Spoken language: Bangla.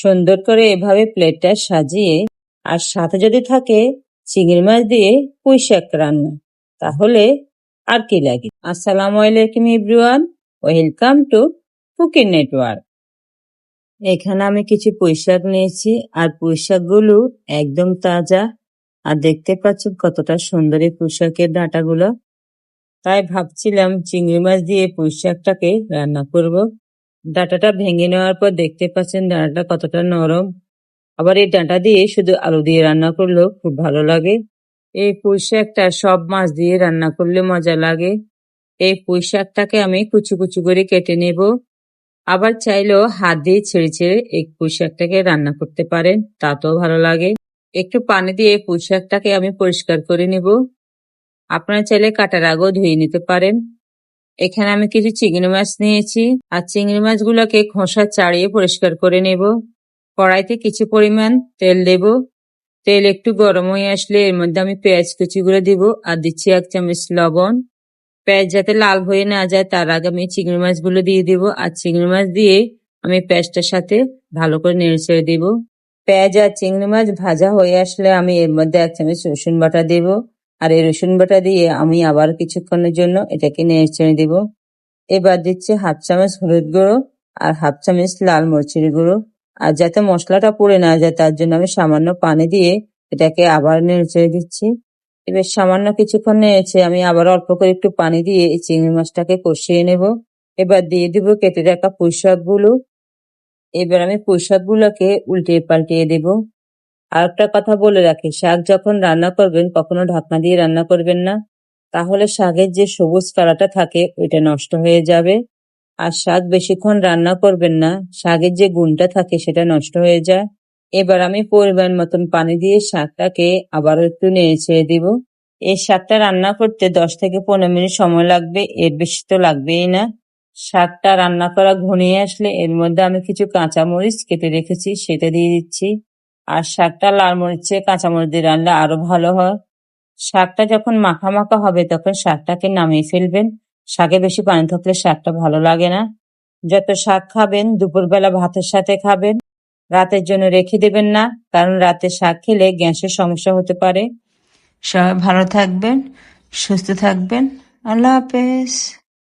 সুন্দর করে এভাবে প্লেটটা সাজিয়ে, আর সাথে যদি থাকে চিংড়ি মাছ দিয়ে পুঁই শাক রান্না, তাহলে আর কি লাগে? আসসালামু আলাইকুম ইব্রুয়ান ওয়েলকাম টু কুকিং নেটওয়ার্ক। এখানে আমি কিছু পুঁই শাক নিয়েছি, আর পুঁই শাকগুলো একদম তাজা, আর দেখতে পাচ্ছেন কতটা সুন্দর এই পুঁই শাকের ডাঁটাগুলো। তাই ভাবছিলাম চিংড়ি মাছ দিয়ে পুঁই শাকটাকে রান্না করব। ডাঁটাটা ভেঙে নেওয়ার পর দেখতে পাচ্ছেন ডাঁটাটা কতটা নরম। আবার এই ডাঁটা দিয়ে শুধু আলু দিয়ে রান্না করলেও খুব ভালো লাগে। এই পুঁই শাকটা সব মাছ দিয়ে রান্না করলে মজা লাগে। এই পুঁই শাকটাকে আমি কুচু কুচু করে কেটে নেব। আবার চাইলেও হাত দিয়ে ছেড়ে ছেড়ে এই পুঁই শাকটাকে রান্না করতে পারেন, তাতেও ভালো লাগে। একটু পানি দিয়ে পুঁই শাকটাকে আমি পরিষ্কার করে নেব। আপনারা চাইলে কাটার আগেও ধুয়ে নিতে পারেন। এখানে আমি কিছু চিংড়ি মাছ নিয়েছি, আর চিংড়ি মাছগুলোকে খোসা চাড়িয়ে পরিষ্কার করে নেব। কড়াইতে কিছু পরিমাণ তেল দেব। তেল একটু গরম হয়ে আসলে এর মধ্যে আমি পেঁয়াজ কুচিগুলো দিব, আর দিচ্ছি এক চামচ লবণ। পেঁয়াজ যাতে লাল হয়ে না যায়, তার আগে আমি চিংড়ি মাছগুলো দিয়ে দিব, আর চিংড়ি মাছ দিয়ে আমি পেঁয়াজটার সাথে ভালো করে নেড়ে ছেড়ে দিব। পেঁয়াজ আর চিংড়ি মাছ ভাজা হয়ে আসলে আমি এর মধ্যে এক চামচ রসুন বাটা দেব। আর এই রসুন বাটা দিয়ে আমি আবার কিছুক্ষণের জন্য এটাকে নেড়ে দিব। এবার দিচ্ছি হাফ চামচ হলুদ গুঁড়ো আর হাফ চামচ লাল মরিচের গুঁড়ো। আর যাতে মশলাটা পড়ে না যায়, তার জন্য আমি সামান্য পানি দিয়ে এটাকে আবার নেড়ে দিচ্ছি। এবার সামান্য কিছুক্ষণ নেড়েছে আমি আবার অল্প করে একটু পানি দিয়ে এই চিংড়ি মাছটাকে কষিয়ে নেব। এবার দিয়ে দিব কেটে রাখা পুঁই শাকগুলো এবার আমি পুঁই শাকগুলোকে উল্টিয়ে পাল্টিয়ে দেব। আর একটা কথা বলে রাখি, শাক যখন রান্না করবেন কখনো ঢাকনা দিয়ে রান্না করবেন না। তাহলে শাকের যে সবুজ কালারটা থাকে, ওইটা নষ্ট হয়ে যাবে। আর শাক বেশিক্ষণ রান্না করবেন না, শাকের যে গুণটা থাকে সেটা নষ্ট হয়ে যায়। এবার আমি পরিমাণ মতন পানি দিয়ে শাকটাকে আবারও একটু নেড়ে ছেড়ে দিব। এই শাকটা রান্না করতে দশ থেকে পনেরো মিনিট সময় লাগবে, এর বেশি তো লাগবেই না। শাকটা রান্না করা ঘনিয়ে আসলে এর মধ্যে আমি কিছু কাঁচামরিচ কেটে রেখেছি, সেটা দিয়ে দিচ্ছি। আর শাকটা লাল মরিচে কাঁচামরিচ দিয়ে রান্না আরও ভালো হয়। শাকটা যখন মাখা মাখা হবে তখন শাকটাকে নামিয়ে ফেলবেন। শাকে বেশি পানি থাকলে শাকটা ভালো লাগে না। যত শাক খাবেন, দুপুরবেলা ভাতের সাথে খাবেন। রাতের জন্য রেখে দেবেন না, কারণ রাতে শাক খেলে গ্যাসের সমস্যা হতে পারে। সবাই ভালো থাকবেন, সুস্থ থাকবেন। আল্লাহ হাফেজ।